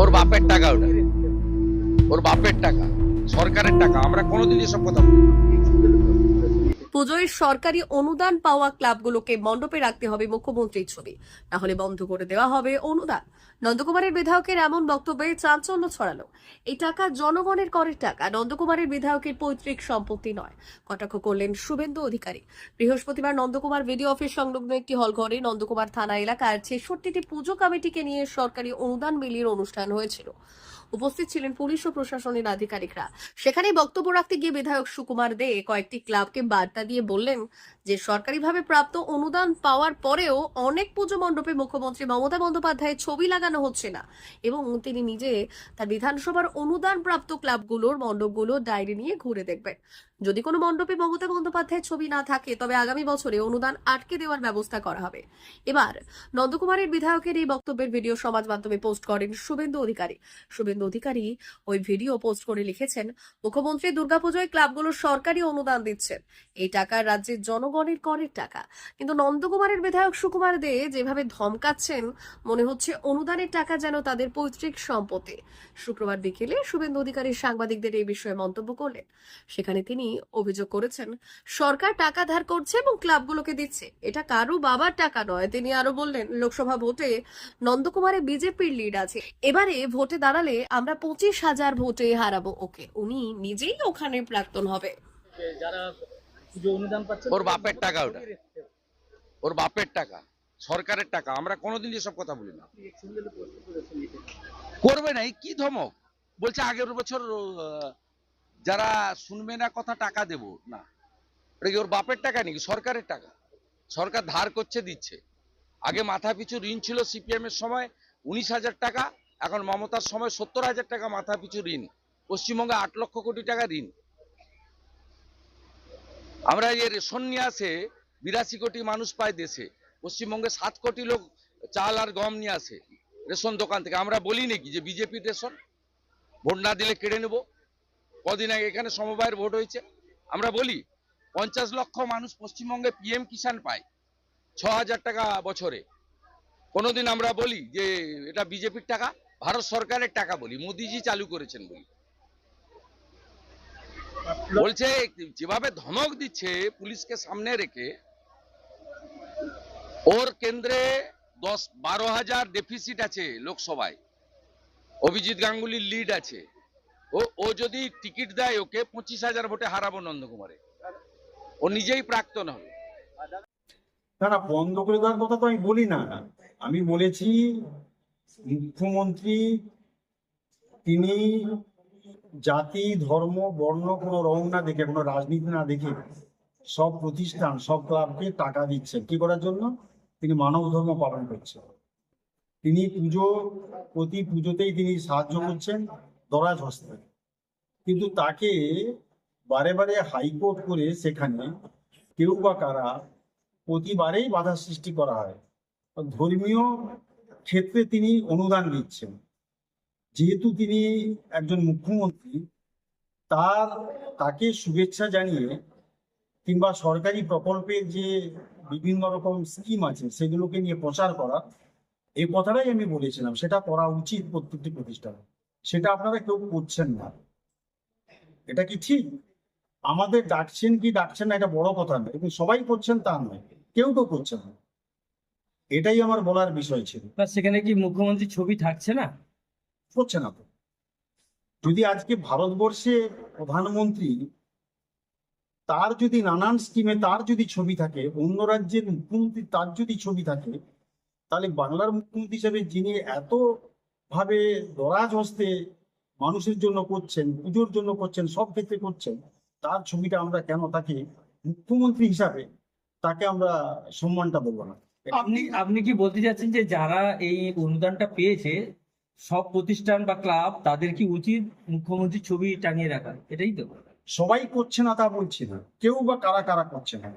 ওর বাপের টাকা ওটা ওর বাপের টাকা সরকারের টাকা আমরা কোনোদিন এসব কথা বলি। পুজোয় সরকারি অনুদান পাওয়া ক্লাবগুলোকে মণ্ডপে রাখতে হবে মুখ্যমন্ত্রীর ছবি। না হলে বন্ধ করে দেওয়া হবে অনুদান। নন্দকুমারের বিধায়কের এমন বক্তব্যে চাঞ্চল্য ছড়ালো। এই টাকা জনগণের করের টাকা, নন্দকুমারের বিধায়কের পৈতৃক সম্পত্তি নয়। কটাক্ষ করলেন শুভেন্দু অধিকারী। বৃহস্পতিবার নন্দকুমার ভিডিও অফিস সংলগ্ন একটি হল ঘরে নন্দকুমার থানা এলাকার ছেষট্টিটি পুজো কমিটিকে নিয়ে সরকারি অনুদান বিলির অনুষ্ঠান হয়েছিল। উপস্থিত ছিলেন পুলিশ ও প্রশাসনের আধিকারিকরা। সেখানে বক্তব্য রাখতে গিয়ে বিধায়ক সুকুমার দে কয়েকটি ক্লাবকে বার্তা দিয়ে বললেন যে, সরকারিভাবে প্রাপ্ত অনুদান পাওয়ার পরেও অনেক পুজো মণ্ডপে মুখ্যমন্ত্রী মমতা বন্দ্যোপাধ্যায়ের ছবি লাগানো হচ্ছে না এবং তিনি নিজে তার বিধানসভার অনুদান প্রাপ্ত ক্লাবগুলোর মণ্ডপগুলো ডায়েরি নিয়ে ঘুরে দেখবেন। যদি কোনো মণ্ডপে মমতা বন্দ্যোপাধ্যায়ের ছবি না থাকে, তবে আগামী বছরে অনুদান আটকে দেওয়ার ব্যবস্থা করা হবে। এবার নন্দকুমারের বিধায়কের এই বক্তব্যের ভিডিও সমাজ মাধ্যমে পোস্ট করেন শুভেন্দু অধিকারী। শুভেন্দু অধিকারী ওই ভিডিও পোস্ট করে লিখেছেন, মুখ্যমন্ত্রী দুর্গাপুজোয় ক্লাবগুলো সরকারি অনুদান দিচ্ছেন। এই টাকা রাজ্যের জনগণের করের টাকা। কিন্তু নন্দকুমারের বিধায়ক সুকুমার দে যেভাবে ধমকাচ্ছেন, মনে হচ্ছে অনুদানের টাকা যেন তাদের পৈতৃক সম্পত্তি। শুক্রবার বিকেলে শুভেন্দু অধিকারী সাংবাদিকদের এই বিষয়ে মন্তব্য করলেন। সেখানে তিনি অভিযোগ করেছেন। সরকার টাকা ধার করছে এবং ক্লাবগুলোকে দিচ্ছে। এটা কারও বাবার টাকা নয় তিনি আরও বললেন লোকসভা ভোটে নন্দকুমারে বিজেপির লিড আছে। এবারে ভোটে দাঁড়ালে আমরা পঁচিশ হাজার ভোটে হারাবো ওকে। উনি নিজেই ওখানে প্রাক্তন হবে। যারা অনুদান পাচ্ছে ওর বাপের টাকা ওটা। ওর বাপের টাকা সরকারের টাকা। আমরা কোনোদিন এসব কথা বলি না। করবে না কি ধমক? বলছে আগের বছর আহ, যারা শুনবে না কথা টাকা দেব, না। কি ওর বাপের টাকা নাকি? সরকারের টাকা। সরকার ধার করছে, দিচ্ছে। আগে মাথা পিছু ঋণ ছিল সিপিএম এর সময় উনিশ হাজার টাকা, এখন মমতার সময় সত্তর হাজার টাকা মাথা পিছু ঋণ। পশ্চিমবঙ্গে আট লক্ষ কোটি টাকা ঋণ। আমরা এই রেশন নিয়ে আসে, বিরাশি কোটি মানুষ পায় দেশে। পশ্চিমবঙ্গে সাত কোটি লোক চাল আর গম নিয়ে আসে রেশন দোকান থেকে। আমরা বলি নাকি যে বিজেপির রেশন? ভোট না দিলে কেড়ে নেব। কদিন আগে এখানে সমবায়ের ভোট হয়েছে। আমরা বলি, পঞ্চাশ লক্ষ মানুষ পশ্চিমবঙ্গে পিএম কিষাণ পায় ছ হাজার টাকা বছরে। কোনোদিন আমরা বলি যে এটা বিজেপির টাকা, ভারত সরকারের টাকা বলি, মোদিজি চালু করেছেন বলি। বলছে, যেভাবে ধমক দিচ্ছে পুলিশকে সামনে রেখে, ওর কেন্দ্রে দশ, বারো হাজার ডেফিসিট আছে লোকসভায়। অভিজিৎ গাঙ্গুলির লিড আছে। ও ও যদি টিকিট দেয় ওকে পঁচিশ হাজার ভোটে হারাবো নন্দকুমারে। ও নিজেই প্রাক্তন হবে। না বন্ধ করে দেওয়ার কথা তো আমি বলি না। আমি বলেছি মুখ্যমন্ত্রী, তিনি জাতি, ধর্ম, বর্ণ কোনো রং না দেখে, কোনো রাজনীতি না দেখে সব প্রতিষ্ঠান, সব ক্লাবকে টাকা দিচ্ছেন। কি করার জন্য? তিনি মানব ধর্ম পালন করছেন। তিনি পুজো, প্রতি পুজোতেই তিনি সাহায্য করছেন। দরাজ হস্তে কিন্তু তাকে বারে বারে হাইকোর্ট করে সেখানে কেউ বা কারা প্রতিবারেই বাধা সৃষ্টি করা হয়। ধর্মীয় ক্ষেত্রে তিনি অনুদান দিচ্ছেন। যেহেতু তিনি একজন মুখ্যমন্ত্রী, তার তাকে শুভেচ্ছা জানিয়ে কিংবা সরকারি প্রকল্পের যে বিভিন্ন রকম স্কিম আছে, সেগুলোকে নিয়ে প্রচার করা এই কথাটাই আমি বলেছিলাম। সেটা করা উচিত প্রত্যেকটি প্রতিষ্ঠানে। সেটা আপনারা কেউ করছেন না। এটা কি ঠিক? আমাদের ডাকছেন কি ডাকছেন না এটা বড় কথা নয় কিন্তু সবাই করছেন তা নয় কেউ তো করছেন না। এটাই আমার বলার বিষয় ছিল। সেখানে কি মুখ্যমন্ত্রীর ছবি থাকছে না? করছে না তো। যদি আজকে ভারতবর্ষে প্রধানমন্ত্রী তার যদি নানান স্কিমে তার যদি ছবি থাকে অন্য রাজ্যের মুখ্যমন্ত্রী তার যদি ছবি থাকে তাহলে বাংলার মুখ্যমন্ত্রী হিসেবে যিনি এত ভাবে দরাজ হস্তে মানুষের জন্য করছেন পুজোর জন্য করছেন সব ক্ষেত্রে করছেন তার ছবিটা আমরা কেন তাকে মুখ্যমন্ত্রী হিসাবে তাকে আমরা সম্মানটা দেবো না। আপনি আপনি কি বলতে চাচ্ছেন যে যারা এই অনুদানটা পেয়েছে সব প্রতিষ্ঠান বা ক্লাব তাদের কি উচিত মুখ্যমন্ত্রীর ছবি টাঙিয়ে রাখা? এটাই তো। সবাই করছে না তা বলছি না। কেউ বা কারা কারা করছে না।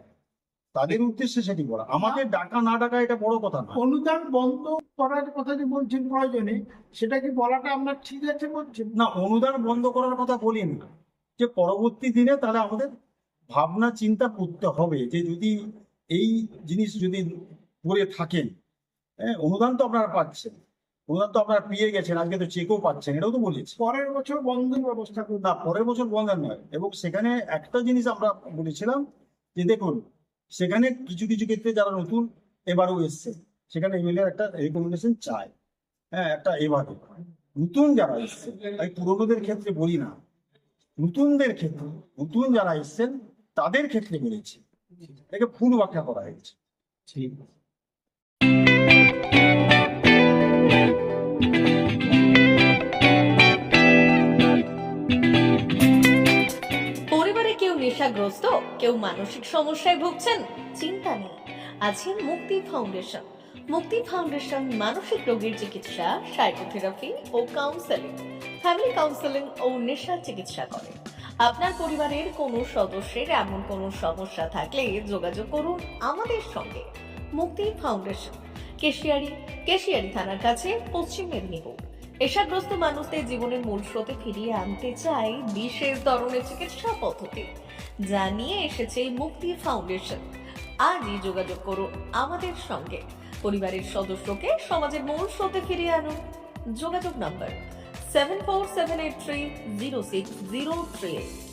তাদের উদ্দেশ্যে সেটি বলা। আমাকে ডাকা না ডাকা এটা বড় কথা না অনুদান বন্ধ করার কথা যে বলছেন প্রয়োজনে সেটা কি বলাটা আমরা ঠিক আছে বলছেন? না অনুদান বন্ধ করার কথা বলি না যে পরবর্তী দিনে তাহলে আমাদের ভাবনা চিন্তা করতে হবে যে যদি এই জিনিস যদি করে থাকেন হ্যাঁ অনুদান তো আপনারা পাচ্ছেন। অনুদান তো আপনারা পেয়ে গেছেন আজকে তো চেকও পাচ্ছেন এটাও তো বলেছি। পরের বছর বন্ধের ব্যবস্থা না পরের বছর বন্ধ নয়। এবং সেখানে একটা জিনিস আমরা বলেছিলাম যে দেখুন সেখানে কিছু কিছু ক্ষেত্রে যারা নতুন এবারও এসছে, সেখানে এমএলএ একটা রেকমেন্ডেশন চায়। হ্যাঁ একটা এবারও নতুন যারা এসছে তাই পুরোনোদের ক্ষেত্রে বলি না। নতুনদের ক্ষেত্রে, নতুন যারা এসছেন, তাদের ক্ষেত্রে বলেছি। এটাকে ফুল ব্যাখ্যা করা হয়েছে। ঠিক। পরিবারে নেশাগ্রস্ত কেউ মানসিক সমস্যায় ভুগছেন, চিন্তা নেই। আছে মুক্তি ফাউন্ডেশন। মুক্তি ফাউন্ডেশন মানসিক রোগীর চিকিৎসা, সাইকোথেরাপি ও কাউন্সেলিং। ফ্যামিলি কাউন্সেলিং ও নেশা চিকিৎসা করে। আপনার পরিবারের কোনো সদস্যের এমন কোনো সমস্যা থাকলে যোগাযোগ করুন আমাদের সঙ্গে। মুক্তি ফাউন্ডেশন, কেশিয়ারি কেশিয়ারি থানার কাছে পশ্চিম মেদিনীপুর। নেশাগ্রস্ত মানুষদের জীবনের মূল স্রোতে ফিরিয়ে আনতে চাই বিশেষ ধরনের চিকিৎসা পদ্ধতি। যা নিয়ে এসেছে মুক্তি ফাউন্ডেশন। আজই যোগাযোগ করুন আমাদের সঙ্গে। পরিবারের সদস্যকে সমাজের মূল স্রোতে ফিরিয়ে আনুন। যোগাযোগ number seven four seven eight three zero six zero three eight